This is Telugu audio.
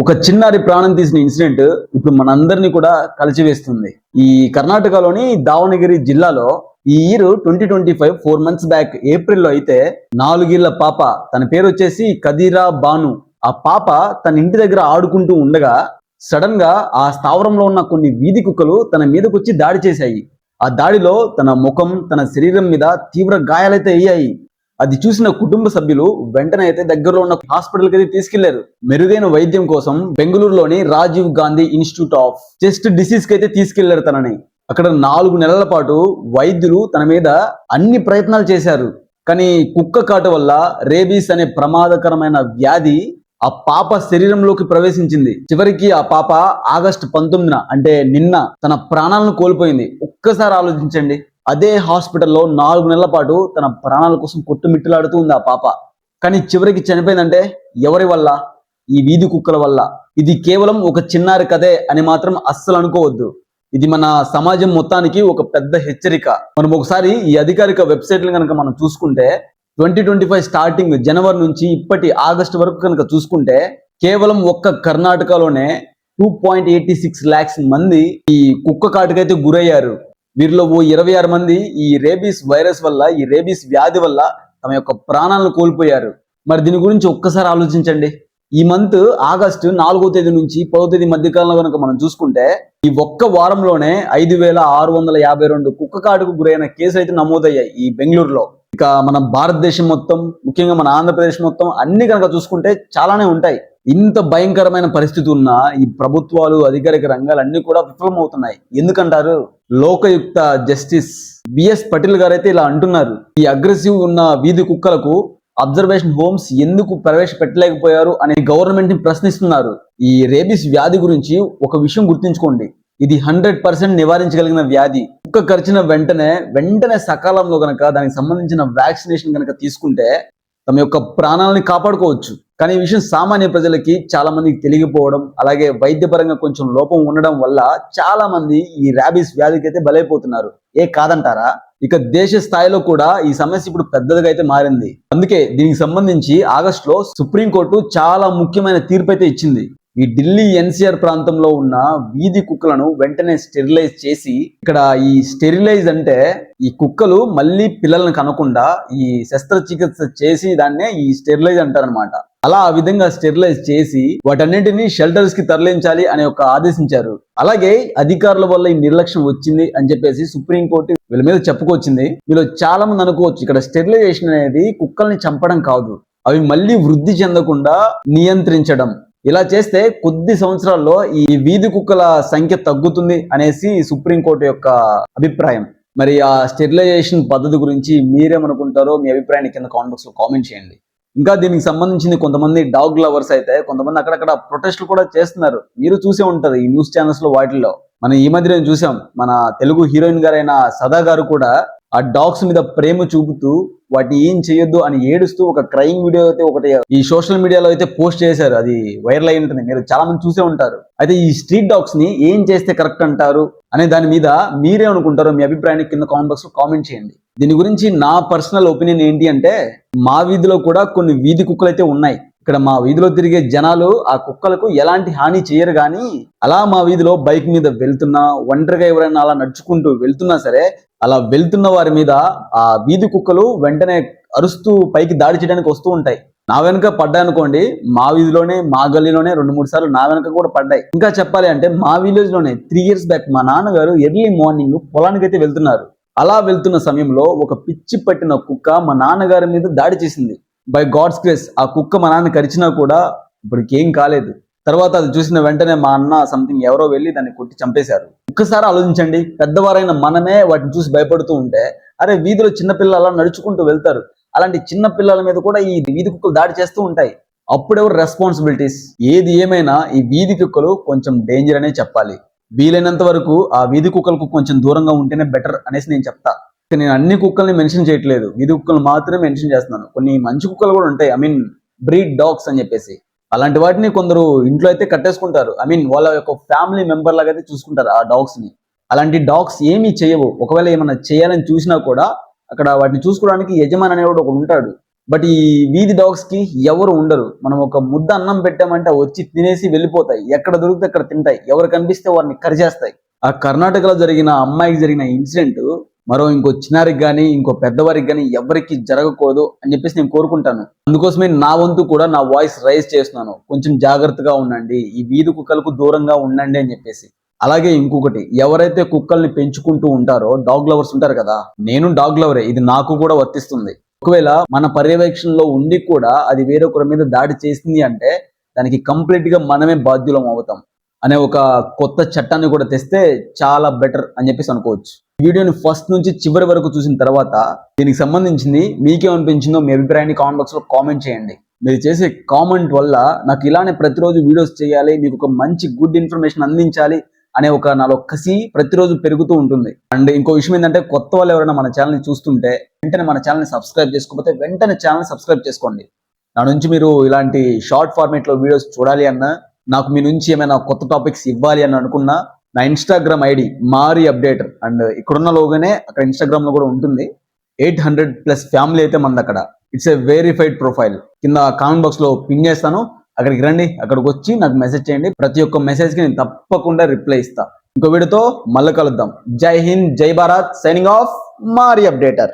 ఒక చిన్నారి ప్రాణం తీసిన ఇన్సిడెంట్ ఇప్పుడు మనందరినీ కూడా కలిచివేస్తుంది ఈ కర్ణాటకలోని దావణగిరి జిల్లాలో ఈ year twenty twenty five four months back ఏప్రిల్లో అయితే నాలుగేళ్ళ పాప తన పేరు వచ్చేసి కదీరా బాను. ఆ పాప తన ఇంటి దగ్గర ఆడుకుంటూ ఉండగా సడన్గా ఆ స్థావరంలో ఉన్న కొన్ని వీధి కుక్కలు తన మీదకొచ్చి దాడి చేశాయి. ఆ దాడిలో తన ముఖం తన శరీరం మీద తీవ్ర గాయాలైతే అయ్యాయి. అది చూసిన కుటుంబ సభ్యులు వెంటనే అయితే దగ్గరలో ఉన్న హాస్పిటల్కి అయితే తీసుకెళ్ళారు. మెరుగైన వైద్యం కోసం బెంగళూరులోని Rajiv Gandhi institute of chest డిసీజ్కి అయితే తీసుకెళ్ళారు తనని. అక్కడ నాలుగు నెలల పాటు వైద్యులు తన మీద అన్ని ప్రయత్నాలు చేశారు. కానీ కుక్క కాటు వల్ల రేబీస్ అనే ప్రమాదకరమైన వ్యాధి ఆ పాప శరీరంలోకి ప్రవేశించింది. చివరికి ఆ పాప ఆగస్టు పంతొమ్మిదిన అంటే నిన్న తన ప్రాణాలను కోల్పోయింది. ఒక్కసారి ఆలోచించండి. అదే హాస్పిటల్లో నాలుగు నెలల పాటు తన ప్రాణాల కోసం కొట్టుమిట్టలాడుతూ ఉంది ఆ పాప. కానీ చివరికి చనిపోయిందంటే ఎవరి వల్ల? ఈ వీధి కుక్కల వల్ల. ఇది కేవలం ఒక చిన్నారి కథే అని మాత్రం అస్సలు అనుకోవద్దు. ఇది మన సమాజం మొత్తానికి ఒక పెద్ద హెచ్చరిక. మనం ఒకసారి ఈ అధికారిక వెబ్సైట్లు కనుక మనం చూసుకుంటే ట్వంటీ ట్వంటీ ఫైవ్ స్టార్టింగ్ జనవరి నుంచి ఇప్పటి ఆగస్టు వరకు కనుక చూసుకుంటే కేవలం ఒక్క కర్ణాటకలోనే two point eighty six lakhs మంది ఈ కుక్క కాటుకైతే గురయ్యారు. వీరిలో ఓ ఇరవై ఆరు మంది ఈ రేబీస్ వైరస్ వల్ల ఈ రేబీస్ వ్యాధి వల్ల తమ యొక్క ప్రాణాలను కోల్పోయారు. మరి దీని గురించి ఒక్కసారి ఆలోచించండి. ఈ మంత్ ఆగస్టు నాలుగో తేదీ నుంచి పదో తేదీ మధ్యకాలంలో కనుక మనం చూసుకుంటే ఈ ఒక్క వారంలోనే ఐదు వేల ఆరు వందల యాభై రెండు కుక్క కాటుకు గురైన కేసులు అయితే నమోదయ్యాయి ఈ బెంగళూరులో. ఇక మన భారతదేశం మొత్తం ముఖ్యంగా మన ఆంధ్రప్రదేశ్ మొత్తం అన్ని కనుక చూసుకుంటే చాలానే ఉంటాయి. ఇంత భయంకరమైన పరిస్థితి ఉన్న ఈ ప్రభుత్వాలు అధికారిక రంగాలు అన్ని కూడా విఫలమవుతున్నాయి. ఎందుకంటారు? లోకయుక్త జస్టిస్ బిఎస్ పటేల్ గారు అయితే ఇలా అంటున్నారు. ఈ అగ్రెసివ్ ఉన్న వీధి కుక్కలకు అబ్జర్వేషన్ హోమ్స్ ఎందుకు ప్రవేశపెట్టలేకపోయారు అని గవర్నమెంట్ని ప్రశ్నిస్తున్నారు. ఈ రేబిస్ వ్యాధి గురించి ఒక విషయం గుర్తుంచుకోండి. ఇది హండ్రెడ్ పర్సెంట్ నివారించగలిగిన వ్యాధి. కుక్క కరిచిన వెంటనే వెంటనే సకాలంలో కనుక దానికి సంబంధించిన వ్యాక్సినేషన్ గనక తీసుకుంటే తమ యొక్క ప్రాణాలని కాపాడుకోవచ్చు. కానీ ఈ విషయం సామాన్య ప్రజలకి చాలా మందికి తెలియకపోవడం అలాగే వైద్యపరంగా కొంచెం లోపం ఉండడం వల్ల చాలా మంది ఈ ర్యాబీస్ వ్యాధికి అయితే బలైపోతున్నారు. ఏ కాదంటారా? ఇక దేశ స్థాయిలో కూడా ఈ సమస్య ఇప్పుడు పెద్దదిగా అయితే మారింది. అందుకే దీనికి సంబంధించి ఆగస్టులో సుప్రీంకోర్టు చాలా ముఖ్యమైన తీర్పు అయితే ఇచ్చింది. ఈ ఢిల్లీ ఎన్సీఆర్ ప్రాంతంలో ఉన్న వీధి కుక్కలను వెంటనే స్టెరిలైజ్ చేసి ఇక్కడ ఈ స్టెరిలైజ్ అంటే ఈ కుక్కలు మళ్ళీ పిల్లలను కనకుండా ఈ శస్త్రచికిత్స చేసి దాన్నే ఈ స్టెరిలైజ్ అంటారనమాట అలా ఆ విధంగా స్టెరిలైజ్ చేసి వాటన్నింటినీ షెల్టర్స్కి తరలించాలి అని ఒక ఆదేశించారు. అలాగే అధికారుల వల్ల ఈ నిర్లక్ష్యం వచ్చింది అని చెప్పేసి సుప్రీంకోర్టు వీళ్ళ మీద చెప్పుకొచ్చింది. వీళ్ళు చాలా మంది అనుకోవచ్చు ఇక్కడ స్టెరిలైజేషన్ అనేది కుక్కల్ని చంపడం కాదు. అవి మళ్ళీ వృద్ధి చెందకుండా నియంత్రించడం. ఇలా చేస్తే కొద్ది సంవత్సరాల్లో ఈ వీధి కుక్కల సంఖ్య తగ్గుతుంది అనేసి సుప్రీంకోర్టు యొక్క అభిప్రాయం. మరి ఆ స్టెరిలైజేషన్ పద్ధతి గురించి మీరేమనుకుంటారో మీ అభిప్రాయాన్ని కింద కామెంట్ బాక్స్లో కామెంట్ చేయండి. ఇంకా దీనికి సంబంధించింది కొంతమంది డాగ్ లవర్స్ అయితే కొంతమంది అక్కడక్కడ ప్రొటెస్ట్లు కూడా చేస్తున్నారు. మీరు చూసే ఉంటారు ఈ న్యూస్ ఛానల్స్లో వాటిల్లో. మనం ఈ మధ్య చూసాం మన తెలుగు హీరోయిన్ గారైన సదా గారు కూడా ఆ డాగ్స్ మీద ప్రేమ చూపుతూ వాటిని ఏం చేయొద్దు అని ఏడుస్తూ ఒక క్రైమ్ వీడియో అయితే ఒకటి ఈ సోషల్ మీడియాలో అయితే పోస్ట్ చేశారు. అది వైరల్ అయి ఉంటుంది. మీరు చాలా మంది చూసే ఉంటారు. అయితే ఈ స్ట్రీట్ డాగ్స్ని ఏం చేస్తే కరెక్ట్ అంటారు? అనే దాని మీద మీరే అనుకుంటారో మీ అభిప్రాయాన్ని కింద కామెంట్ బాక్స్లో కామెంట్ చేయండి. దీని గురించి నా పర్సనల్ ఒపీనియన్ ఏంటి అంటే మా వీధిలో కూడా కొన్ని వీధి కుక్కలు అయితే ఉన్నాయి. ఇక్కడ మా వీధిలో తిరిగే జనాలు ఆ కుక్కలకు ఎలాంటి హాని చేయరు కానీ అలా మా వీధిలో బైక్ మీద వెళ్తున్నా ఒంటరిగా ఎవరైనా అలా నడుచుకుంటూ వెళ్తున్నా సరే అలా వెళ్తున్న వారి మీద ఆ వీధి కుక్కలు వెంటనే అరుస్తూ పైకి దాడి చేయడానికి వస్తూ ఉంటాయి. నా వెనక పడ్డాయి అనుకోండి మా వీధిలోనే మా గల్లీలోనే రెండు మూడు సార్లు నా వెనుక కూడా పడ్డాయి. ఇంకా చెప్పాలి అంటే మా విలేజ్లోనే త్రీ ఇయర్స్ బ్యాక్ మా నాన్నగారు ఎర్లీ మార్నింగ్ పొలానికి అయితే వెళ్తున్నారు. అలా వెళ్తున్న సమయంలో ఒక పిచ్చి పట్టిన కుక్క మా నాన్నగారి మీద దాడి చేసింది. బై గాడ్స్ గ్రేస్ ఆ కుక్క మా నాన్న కరిచినా కూడా ఇప్పటికి ఏం కాలేదు. తర్వాత అది చూసిన వెంటనే మా అన్న సంథింగ్ ఎవరో వెళ్ళి దాన్ని కొట్టి చంపేశారు. ఒక్కసారి ఆలోచించండి పెద్దవారైన మనమే వాటిని చూసి భయపడుతూ ఉంటే అరే వీధిలో చిన్నపిల్లలు అలా నడుచుకుంటూ వెళ్తారు. అలాంటి చిన్న పిల్లల మీద కూడా ఈ వీధి కుక్కలు దాడి చేస్తూ ఉంటాయి. అప్పుడెవరు రెస్పాన్సిబిలిటీస్ ఏది ఏమైనా ఈ వీధి కుక్కలు కొంచెం డేంజర్ అనే చెప్పాలి. వీలైనంత వరకు ఆ వీధి కుక్కలకు కొంచెం దూరంగా ఉంటేనే బెటర్ అనేసి నేను చెప్తా. నేను అన్ని కుక్కల్ని మెన్షన్ చేయట్లేదు. వీధి కుక్కలు మాత్రమే మెన్షన్ చేస్తున్నాను. కొన్ని మంచి కుక్కలు కూడా ఉంటాయి. ఐ మీన్ బ్రీడ్ డాగ్స్ అని చెప్పేసి. అలాంటి వాటిని కొందరు ఇంట్లో అయితే కట్టేసుకుంటారు. ఐ మీన్ వాళ్ళ యొక్క ఫ్యామిలీ మెంబర్ లాగా అయితే చూసుకుంటారు ఆ డాగ్స్ని. అలాంటి డాగ్స్ ఏమీ చేయవు. ఒకవేళ ఏమైనా చేయాలని చూసినా కూడా అక్కడ వాటిని చూసుకోవడానికి యజమాని అనేవాడు ఒకడు ఉంటాడు. బట్ ఈ వీధి డాగ్స్కి ఎవరు ఉండరు. మనం ఒక ముద్ద అన్నం పెట్టామంటే వచ్చి తినేసి వెళ్ళిపోతాయి. ఎక్కడ దొరికితే అక్కడ తింటాయి. ఎవరు కనిపిస్తే వారిని కరిచేస్తాయి. ఆ కర్ణాటకలో జరిగిన అమ్మాయికి జరిగిన ఇన్సిడెంట్ మరో ఇంకో చిన్నారికి కానీ ఇంకో పెద్దవారికి కానీ ఎవరికి జరగకూడదు అని చెప్పేసి నేను కోరుకుంటాను. అందుకోసమే నా వంతు కూడా నా వాయిస్ రైజ్ చేస్తున్నాను. కొంచెం జాగ్రత్తగా ఉండండి. ఈ వీధి కుక్కలకు దూరంగా ఉండండి అని చెప్పేసి. అలాగే ఇంకొకటి ఎవరైతే కుక్కల్ని పెంచుకుంటూ ఉంటారో డాగ్ లవర్స్ ఉంటారు కదా నేను డాగ్ లవరే ఇది నాకు కూడా వర్తిస్తుంది. ఒకవేళ మన పర్యవేక్షణలో ఉండి కూడా అది వేరొకరి మీద దాడి చేసింది అంటే దానికి కంప్లీట్గా మనమే బాధ్యులం అవుతాం. అనే ఒక కొత్త చట్టాన్ని కూడా తెస్తే చాలా బెటర్ అని చెప్పేసి అనుకోవచ్చు. వీడియోని ఫస్ట్ నుంచి చివరి వరకు చూసిన తర్వాత దీనికి సంబంధించింది మీకేమనిపించిందో మీ అభిప్రాయాన్ని కామెంట్ బాక్స్లో కామెంట్ చేయండి. మీరు చేసే కామెంట్ వల్ల నాకు ఇలానే ప్రతిరోజు వీడియోస్ చేయాలి మీకు ఒక మంచి గుడ్ ఇన్ఫర్మేషన్ అందించాలి అనే ఒక నాలో కసి ప్రతిరోజు పెరుగుతూ ఉంటుంది. అండ్ ఇంకో విషయం ఏంటంటే కొత్త వాళ్ళు ఎవరైనా మన ఛానల్ని చూస్తుంటే వెంటనే మన ఛానల్ని సబ్స్క్రైబ్ చేసుకోకపోతే వెంటనే ఛానల్ సబ్స్క్రైబ్ చేసుకోండి. నా నుంచి మీరు ఇలాంటి షార్ట్ ఫార్మేట్లో వీడియోస్ చూడాలి అన్నా నాకు మీ నుంచి ఏమైనా కొత్త టాపిక్స్ ఇవ్వాలి అని అనుకున్నా నా ఇన్స్టాగ్రామ్ ఐడి మారి అప్డేటర్. అండ్ ఇక్కడున్న లోగానే అక్కడ ఇన్స్టాగ్రామ్లో కూడా ఉంటుంది. ఎయిట్ హండ్రెడ్ ప్లస్ ఫ్యామిలీ అయితే మంది అక్కడ. ఇట్స్ ఏ వెరిఫైడ్ ప్రొఫైల్ కింద కామెంట్ బాక్స్లో పిన్ చేస్తాను. అక్కడికి రండి. అక్కడికి వచ్చి నాకు మెసేజ్ చేయండి. ప్రతి ఒక్క మెసేజ్కి నేను తప్పకుండా రిప్లై ఇస్తా. ఇంకో వీడియోతో మళ్ళీ కలుద్దాం. జై హింద్ జై భారత్. సైనింగ్ ఆఫ్ మారి అప్డేటర్.